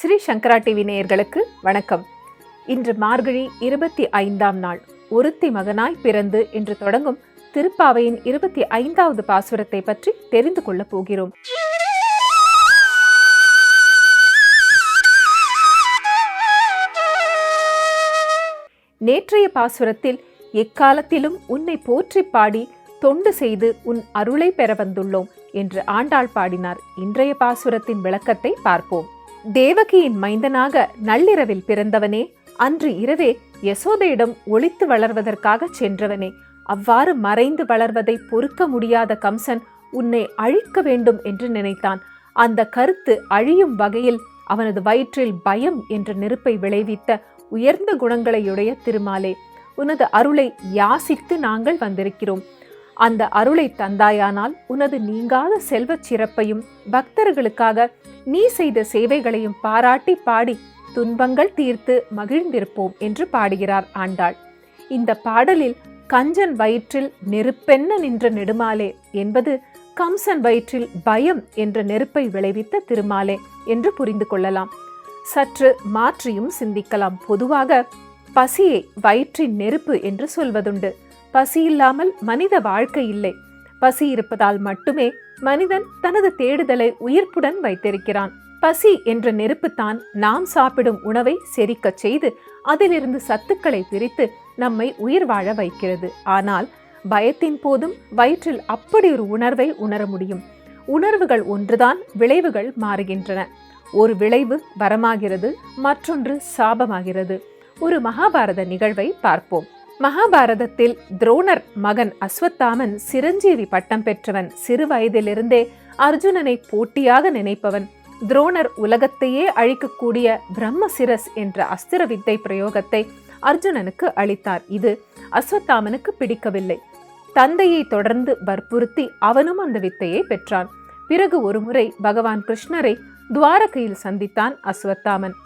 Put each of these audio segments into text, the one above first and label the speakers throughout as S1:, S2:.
S1: ஸ்ரீ சங்கரா TV நேயர்களுக்கு வணக்கம். இன்று மார்கழி இருபத்தி ஐந்தாம் நாள். ஒருத்தி மகனாய் பிறந்து என்று தொடங்கும் திருப்பாவையின் இருபத்தி ஐந்தாவது பாசுரத்தை பற்றி தெரிந்து கொள்ளப் போகிறோம். நேற்றைய பாசுரத்தில் எக்காலத்திலும் உன்னை போற்றி பாடி தொண்டு செய்து உன் அருளை பெற வந்துள்ளோம் என்று ஆண்டாள் பாடினார். இன்றைய பாசுரத்தின் விளக்கத்தை பார்ப்போம். தேவகியின் மைந்தனாக நள்ளிரவில் பிறந்தவனே அன்று இரவே யசோதையிடம் ஒளித்து வளர்வதற்காக சென்றவனே. அவ்வாறு மறைந்து வளர்வதை பொறுக்க முடியாத கம்சன் உன்னை அழிக்க வேண்டும் என்று நினைத்தான். அந்த கருத்து அழியும் வகையில் அவனது வயிற்றில் பயம் என்ற நெருப்பை விளைவித்த உயர்ந்த குணங்களையுடைய திருமாலே உனது அருளை யாசித்து நாங்கள் வந்திருக்கிறோம். அந்த அருளை தந்தாயானால் உனது நீங்காத செல்வச் சிறப்பையும் பக்தர்களுக்காக நீ செய்த சேவைகளையும் பாராட்டி பாடி துன்பங்கள் தீர்த்து மகிழ்ந்திருப்போம் என்று பாடுகிறார் ஆண்டாள். இந்த பாடலில் கஞ்சன் வயிற்றில் நெருப்பென்ன நின்ற நெடுமாலே என்பது கம்சன் வயிற்றில் பயம் என்ற நெருப்பை விளைவித்த திருமாலே என்று புரிந்து கொள்ளலாம். சற்று மாற்றியும் சிந்திக்கலாம். பொதுவாக பசியை வயிற்றின் நெருப்பு என்று சொல்வதுண்டு. பசி இல்லாமல் மனித வாழ்க்கை இல்லை. பசி இருப்பதால் மட்டுமே மனிதன் தனது தேடுதலை உயிர்ப்புடன் வைத்திருக்கிறான். பசி என்ற நெருப்புத்தான் நாம் சாப்பிடும் உணவை செரிக்கச் செய்து அதிலிருந்து சத்துக்களை பிரித்து நம்மை உயிர் வாழ வைக்கிறது. ஆனால் பயத்தின் போதும் வயிற்றில் அப்படி ஒரு உணர்வை உணர முடியும். உணர்வுகள் ஒன்றுதான் விளைவுகள் மாறுகின்றன. ஒரு விளைவு வரமாகிறது மற்றொன்று சாபமாகிறது. ஒரு மகாபாரத நிகழ்வை பார்ப்போம். மகாபாரதத்தில் துரோணர் மகன் அஸ்வத்தாமன் சிரஞ்சீவி பட்டம் பெற்றவன். சிறு வயதிலிருந்தே அர்ஜுனனை போட்டியாக நினைப்பவன். துரோணர் உலகத்தையே அழிக்கக்கூடிய பிரம்மசிரஸ் என்ற அஸ்திர வித்தை பிரயோகத்தை அர்ஜுனனுக்கு அளித்தார். இது அஸ்வத்தாமனுக்கு பிடிக்கவில்லை. தந்தையை தொடர்ந்து வற்புறுத்தி அவனும் அந்த வித்தையை பெற்றான். பிறகு ஒருமுறை பகவான் கிருஷ்ணரை துவாரகையில் சந்தித்தான் அஸ்வத்தாமன்.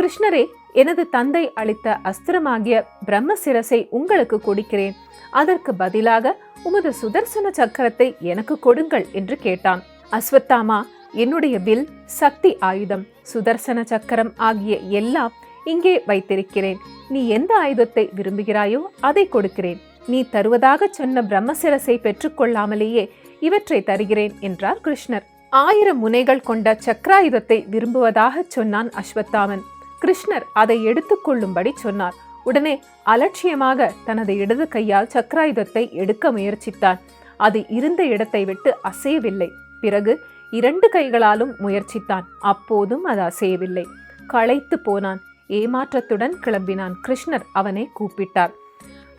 S1: கிருஷ்ணரே எனது தந்தை அளித்த அஸ்திரமாகிய பிரம்மசிரசை உங்களுக்கு கொடுக்கிறேன். அதற்கு பதிலாக உமது சுதர்சன சக்கரத்தை எனக்கு கொடுங்கள் என்று கேட்டான். அஸ்வத்தாமா என்னுடைய வில் சக்தி ஆயுதம் சுதர்சன சக்கரம் ஆகிய எல்லாம் இங்கே வைத்திருக்கிறேன். நீ எந்த ஆயுதத்தை விரும்புகிறாயோ அதை கொடுக்கிறேன். நீ தருவதாக சொன்ன பிரம்மசிரசை பெற்றுக்கொள்ளாமலேயே இவற்றை தருகிறேன் என்றார் கிருஷ்ணர். ஆயிரம் முனைகள் கொண்ட சக்கராயுதத்தை விரும்புவதாக சொன்னான் அஸ்வத்தாமன். கிருஷ்ணர் அதை எடுத்துக்கொள்ளும்படி சொன்னார். உடனே அலட்சியமாக தனது இடது கையால் சக்கராயுதத்தை எடுக்க முயற்சித்தான். அது இருந்த இடத்தை விட்டு அசையவில்லை. பிறகு இரண்டு கைகளாலும் முயற்சித்தான். அப்போதும் அது அசையவில்லை. களைத்து போனான். ஏமாற்றத்துடன் கிளம்பினான். கிருஷ்ணர் அவனை கூப்பிட்டார்.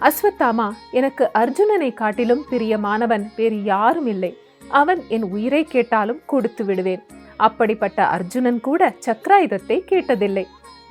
S1: அஸ்வத்தாமா எனக்கு அர்ஜுனனை காட்டிலும் பிரியமானவன் வேறு யாரும் இல்லை. அவன் என் உயிரை கேட்டாலும் கொடுத்து விடுவேன். அப்படிப்பட்ட அர்ஜுனன் கூட சக்கராயுதத்தை கேட்டதில்லை.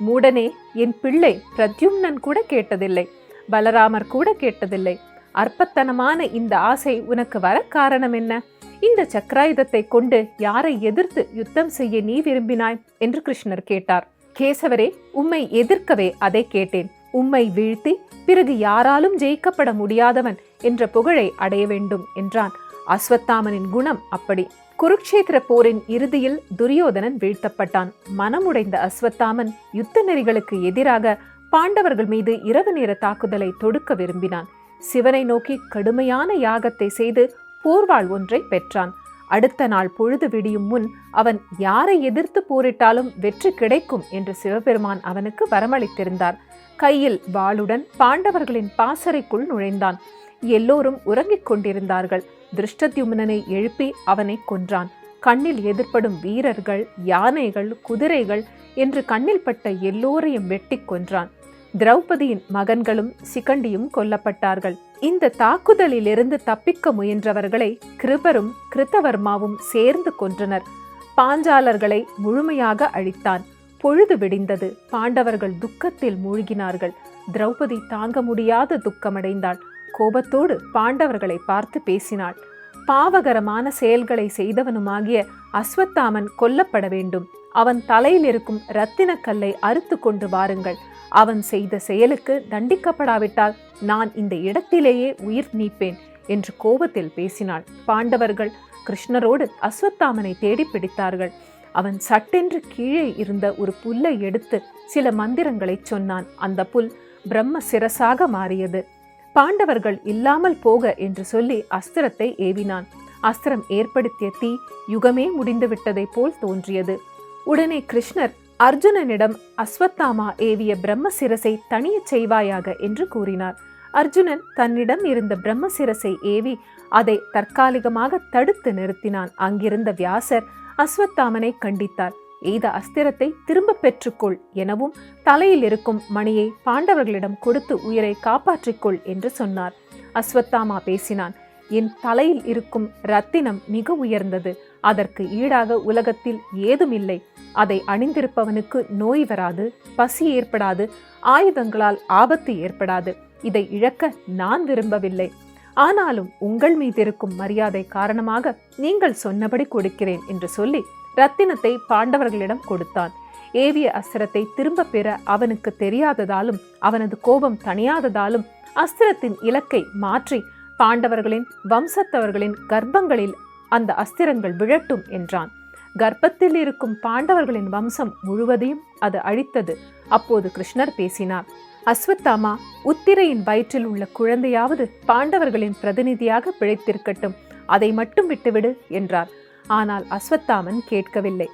S1: மூடனே என் பிள்ளை பிரத்யும்னன் கூட கேட்டதில்லை பலராமர் கூட கேட்டதில்லை. அற்பத்தனமான இந்த ஆசை உனக்கு வர காரணம் என்ன? இந்த சக்கராயுதத்தை கொண்டு யாரை எதிர்த்து யுத்தம் செய்ய நீ விரும்பினாய்? என்று கிருஷ்ணர் கேட்டார். கேசவரே உம்மை எதிர்க்கவே அதை கேட்டேன். உம்மை வீழ்த்தி பிறகு யாராலும் ஜெயிக்கப்பட முடியாதவன் என்ற புகழை அடைய வேண்டும் என்றான். அஸ்வத்தாமனின் குணம் அப்படி. குருக்ஷேத்திர போரின் இறுதியில் துரியோதனன் வீழ்த்தப்பட்டான். மனமுடைந்த அஸ்வத்தாமன் யுத்த நெறிகளுக்கு எதிராக பாண்டவர்கள் மீது இரவு நேர தாக்குதலை தொடுக்க விரும்பினான். சிவனை நோக்கி கடுமையான யாகத்தை செய்து போர்வாள் ஒன்றை பெற்றான். அடுத்த நாள் பொழுது விடியும் முன் அவன் யாரை எதிர்த்து போரிட்டாலும் வெற்றி கிடைக்கும் என்று சிவபெருமான் அவனுக்கு வரமளித்திருந்தார். கையில் வாளுடன் பாண்டவர்களின் பாசறைக்குள் நுழைந்தான். எல்லோரும் உறங்கிக் கொண்டிருந்தார்கள். திருஷ்டத்யும்னனை எழுப்பி அவனை கொன்றான். கண்ணில் எதிர்ப்படும் வீரர்கள் யானைகள் குதிரைகள் என்று கண்ணில் பட்ட எல்லோரையும் வெட்டி கொன்றான். திரௌபதியின் மகன்களும் சிகண்டியும் கொல்லப்பட்டார்கள். இந்த தாக்குதலிலிருந்து தப்பிக்க முயன்றவர்களை கிருபரும் கிருத்தவர்மாவும் சேர்ந்து கொன்றனர். பாஞ்சாலர்களை முழுமையாக அழித்தான். பொழுது விடிந்தது. பாண்டவர்கள் துக்கத்தில் மூழ்கினார்கள். திரௌபதி தாங்க முடியாத துக்கமடைந்தாள். கோபத்தோடு பாண்டவர்களை பார்த்து பேசினாள். பாவகரமான செயல்களை செய்தவனுமாகிய அஸ்வத்தாமன் கொல்லப்பட வேண்டும். அவன் தலையில் இருக்கும் இரத்தினக்கல்லை அறுத்து கொண்டு வாருங்கள். அவன் செய்த செயலுக்கு தண்டிக்கப்படாவிட்டால் நான் இந்த இடத்திலேயே உயிர் நீப்பேன் என்று கோபத்தில் பேசினாள். பாண்டவர்கள் கிருஷ்ணரோடு அஸ்வத்தாமனை தேடி பிடித்தார்கள். அவன் சட்டென்று கீழே இருந்த ஒரு புல்லை எடுத்து சில மந்திரங்களை சொன்னான். அந்த புல் பிரம்ம சிரசாக மாறியது. பாண்டவர்கள் இல்லாமல் போக என்று சொல்லி அஸ்திரத்தை ஏவினான். அஸ்திரம் ஏற்படுத்திய தீ யுகமே முடிந்துவிட்டதைப் போல் தோன்றியது. உடனே கிருஷ்ணர் அர்ஜுனனிடம் அஸ்வத்தாமா ஏவிய பிரம்ம சிரசை தனியச் செய்வாயாக? என்று கூறினார். அர்ஜுனன் தன்னிடம் இருந்த பிரம்ம சிரசை ஏவி அதை தற்காலிகமாக தடுத்து நிறுத்தினான். அங்கிருந்த வியாசர் அஸ்வத்தாமனை கண்டித்தார். எய்த அஸ்திரத்தை திரும்ப பெற்றுக்கொள் எனவும் தலையில் இருக்கும் மணியை பாண்டவர்களிடம் கொடுத்து உயிரை காப்பாற்றிக்கொள் என்று சொன்னார். அஸ்வத்தாமா பேசினான் என் தலையில் இருக்கும் ரத்தினம் மிக உயர்ந்தது. அதற்கு ஈடாக உலகத்தில் ஏதுமில்லை. அதை அணிந்திருப்பவனுக்கு நோய் வராது பசி ஏற்படாது ஆயுதங்களால் ஆபத்து ஏற்படாது. இதை இழக்க நான் விரும்பவில்லை. ஆனாலும் உங்கள் மீது இருக்கும் மரியாதை காரணமாக நீங்கள் சொன்னபடி கொடுக்கிறேன் என்று சொல்லி ரத்தினத்தை பாண்டவர்களிடம் கொடுத்தான். ஏவிய அஸ்திரத்தை திரும்ப பெற அவனுக்கு தெரியாததாலும் அவனது கோபம் தணியாததாலும் அஸ்திரத்தின் இலக்கை மாற்றி பாண்டவர்களின் வம்சத்தவர்களின் கர்ப்பங்களில் அந்த அஸ்திரங்கள் விழட்டும் என்றான். கர்ப்பத்தில் இருக்கும் பாண்டவர்களின் வம்சம் முழுவதையும் அது அழித்தது. அப்போது கிருஷ்ணர் பேசினார் அஸ்வத்தாமா உத்திரையின் வயிற்றில் உள்ள குழந்தையாவது பாண்டவர்களின் பிரதிநிதியாக பிழைத்திருக்கட்டும். அதை மட்டும் விட்டுவிடு என்றார். ஆனால் அஸ்வத்தாமன் கேட்கவில்லை.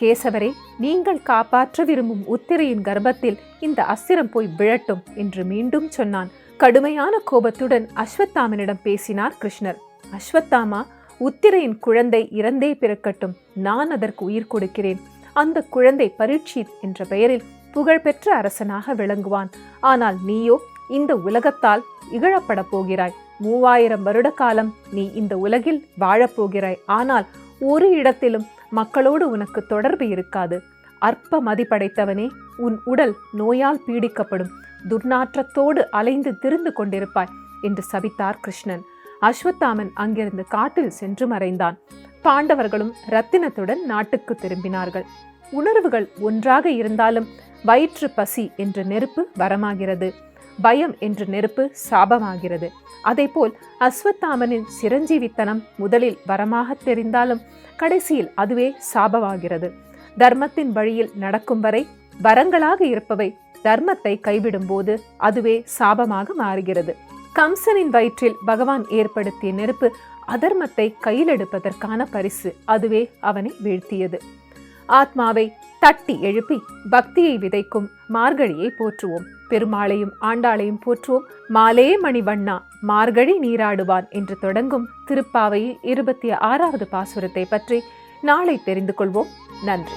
S1: கேசவரே நீங்கள் காப்பாற்ற விரும்பும் உத்திரையின் கர்ப்பத்தில் இந்த அஸ்திரம் போய் விழட்டும் என்று மீண்டும் சொன்னான். கடுமையான கோபத்துடன் அஸ்வத்தாமனிடம் பேசினார் கிருஷ்ணர். அஸ்வத்தாமா உத்திரையின் குழந்தை இறந்தே பிறக்கட்டும். நான் அதற்கு உயிர் கொடுக்கிறேன். அந்த குழந்தை பரீட்சித் என்ற பெயரில் புகழ்பெற்ற அரசனாக விளங்குவான். ஆனால் நீயோ இந்த உலகத்தால் இகழப்பட போகிறாய். மூவாயிரம் வருட காலம் நீ இந்த உலகில் வாழப்போகிறாய் ஆனால் ஒரு இடத்திலும் மக்களோடு உனக்கு தொடர்பு இருக்காது. அற்ப மதிப்படைத்தவனே உன் உடல் நோயால் பீடிக்கப்படும். துர்நாற்றத்தோடு அலைந்து திரிந்து கொண்டிருப்பாய் என்று சபித்தார் கிருஷ்ணன். அஸ்வத்தாமன் அங்கிருந்து காட்டில் சென்று மறைந்தான். பாண்டவர்களும் ரத்தினத்துடன் நாட்டுக்கு திரும்பினார்கள். உணர்வுகள் ஒன்றாக இருந்தாலும் வயிற்று பசி என்ற நெருப்பு வரமாகிறது. பயம் என்ற நெருப்பு சாபமாகிறது. அதேபோல் அஸ்வத்தாமனின் சிரஞ்சீவித்தனம் முதலில் வரமாக தெரிந்தாலும் கடைசியில் அதுவே சாபமாகிறது. தர்மத்தின் வழியில் நடக்கும் வரை வரங்களாக இருப்பவை தர்மத்தை கைவிடும்போது அதுவே சாபமாக மாறுகிறது. கம்சனின் வயிற்றில் பகவான் ஏற்படுத்திய நெருப்பு அதர்மத்தை கையில் எடுப்பதற்கான பரிசு அதுவே அவனை வீழ்த்தியது. ஆத்மாவை தட்டி எழுப்பி பக்தியை விதைக்கும் மார்கழியை போற்றுவோம். பெருமாளையும் ஆண்டாளையும் போற்றுவோம். மாலே மணிவண்ணா மார்கழி நீராடுவான் என்று தொடங்கும் திருப்பாவையில் இருபத்தி ஆறாவது பாசுரத்தை பற்றி நாளை தெரிந்து கொள்வோம். நன்றி.